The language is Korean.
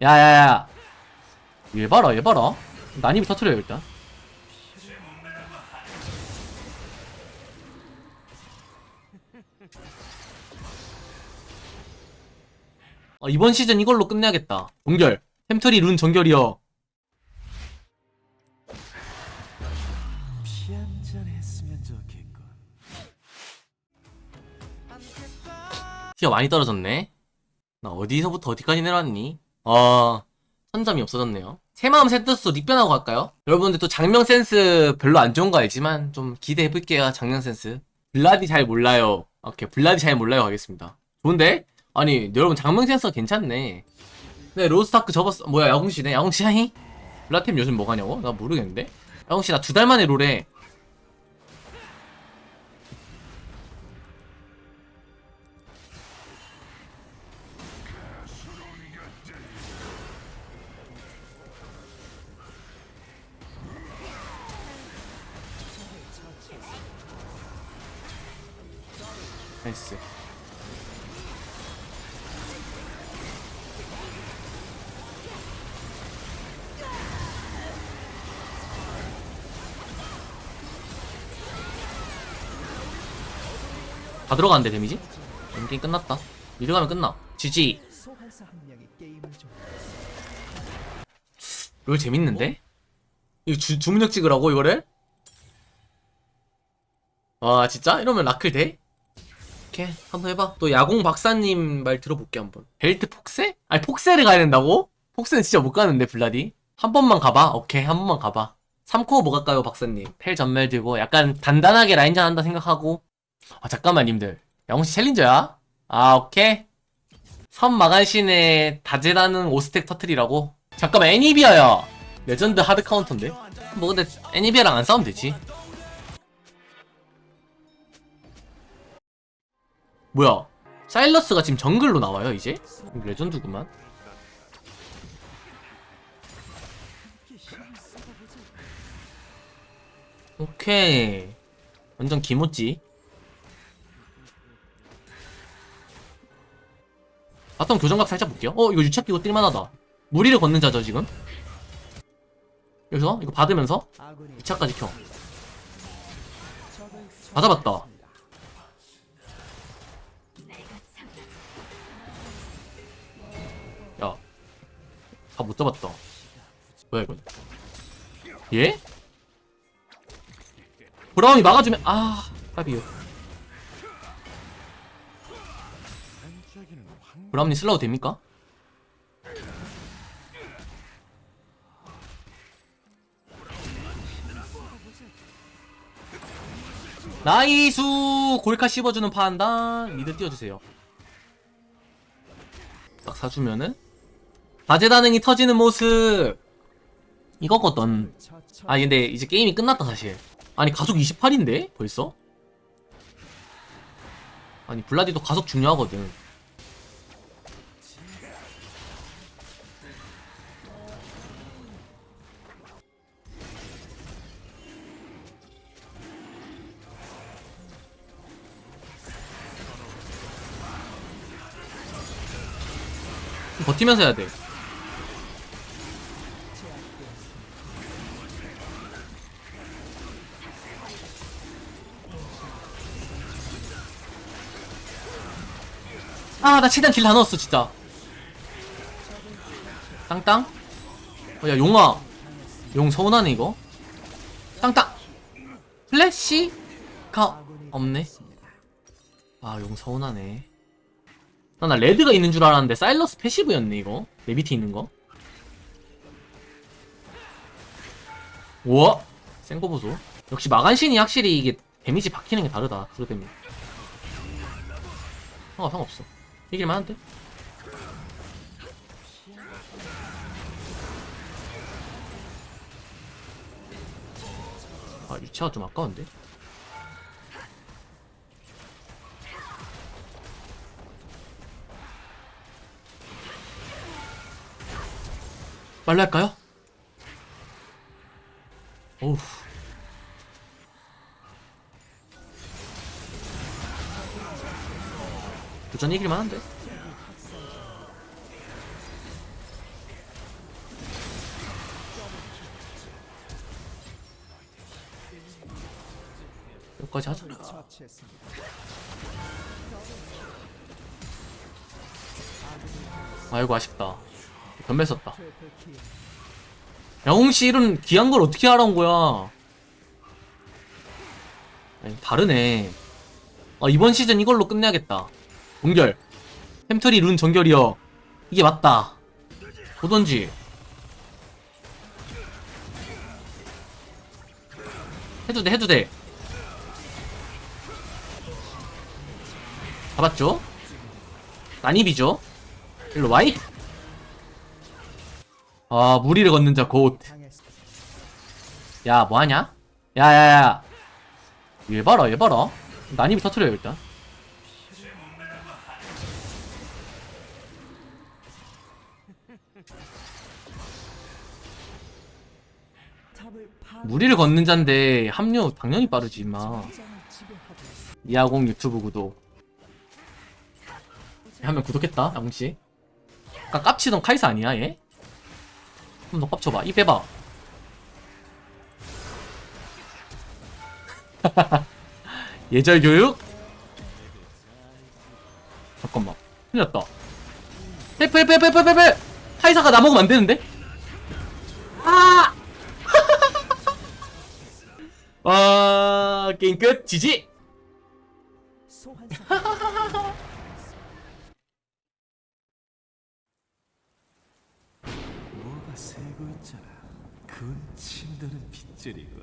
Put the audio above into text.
야야야. 얘 봐라 얘 봐라. 난입이 터트려요 일단. 어, 이번 시즌 이걸로 끝내야겠다. 정결. 템트리 룬 정결이여. 피 한잔 했으면 좋겠군. 티가 많이 떨어졌네. 나 어디서부터 어디까지 내려왔니? 어 천점이 없어졌네요. 새마음 새뜻으로 닉변하고 갈까요? 여러분들 또 장명 센스 별로 안 좋은 거 알지만 좀 기대해볼게요 장명 센스. 블라디 잘 몰라요. 오케이 블라디 잘 몰라요 하겠습니다. 좋은데? 아니 여러분 장명 센스가 괜찮네. 네 로스타크 접었어. 뭐야 야공씨네? 야공씨 하이? 블라템 요즘 뭐 가냐고? 나 모르겠는데? 야공씨 나 두 달 만에 롤해 나이스 다 들어가는데 데미지? 게임 끝났다 미드 가면 끝나 GG 롤 재밌는데? 이거 주, 주문력 찍으라고 이거를? 와 진짜? 이러면 라클 돼? 오케이 한번 해봐. 또 야공 박사님 말 들어볼게 한번. 벨트 폭세? 아니 폭세를 가야 된다고? 폭세는 진짜 못 가는데 블라디. 한 번만 가봐. 오케이 한 번만 가봐. 3코어 뭐 갈까요 박사님? 펠 전멸 들고 약간 단단하게 라인전 한다 생각하고. 아 잠깐만 님들. 야공씨 챌린저야? 아 오케이. 선 마간신의 다재다능 오스텍 터트리라고? 잠깐만 애니비아야. 레전드 하드 카운터인데? 뭐 근데 애니비아랑 안 싸우면 되지 뭐야? 사일러스가 지금 정글로 나와요 이제? 레전드구만. 오케이. 완전 기모찌. 바텀 교정각 살짝 볼게요. 어 이거 유착 끼고 뛸만하다. 무리를 걷는 자죠 지금? 여기서? 이거 받으면서? 2차까지 켜. 받아봤다 다 못 잡았다. 뭐야 이건? 예? 브라운이 막아주면 아, 까비요. 브라운이 슬라우 됩니까? 나이수 골카 씹어주는 판단 미드 띄워주세요. 딱 사주면은 바제다능이 터지는 모습 이거거든. 아 근데 이제 게임이 끝났다 사실. 아니 가속 28인데 벌써? 아니 블라디도 가속 중요하거든. 버티면서 해야 돼. 아, 나 최대한 딜 다 넣었어, 진짜. 땅땅? 어, 야, 용아. 용 서운하네, 이거. 땅땅! 플래시가 없네. 아, 용 서운하네. 나, 나 레드가 있는 줄 알았는데, 사일러스 패시브였네, 이거. 내 밑에 있는 거. 우와! 센거 보소. 역시 마간신이 확실히 이게 데미지 박히는 게 다르다, 데미지. 상관, 상관없어. 이길 만 한데? 아, 유치가 좀 아까운데? 할까요? 오우. 도전 이길만 한데? 여기까지 하자. 아이고 아쉽다. 변매 썼다. 야홍씨 이런 귀한 걸 어떻게 알아온 거야? 아니, 다르네. 아 이번 시즌 이걸로 끝내야겠다. 동결. 햄터리 룬 정결이여. 이게 맞다. 보던지. 해도 돼, 해도 돼. 잡았죠? 난입이죠? 일로 와이. 아, 무리를 걷는 자 곧. 야, 뭐하냐? 야, 야, 야. 얘 봐라, 얘 봐라. 난입이 터트려요, 일단. 무리를 걷는 자인데 합류 당연히 빠르지, 임마. 이하공 유튜브 구독. 하면 구독했다, 야공씨. 아까 깝치던 카이사 아니야, 얘? 한 번 더 깝쳐봐. 이 빼봐. 예절 교육? 잠깐만. 큰일 났다. 헬프, 헬프, 헬프, 헬프, 헬프! 카이사가 나 먹으면 안 되는데? 아! 아, 게임 끝! 지지! 뭐가 새고 있잖아. 군 침도는 빗줄이고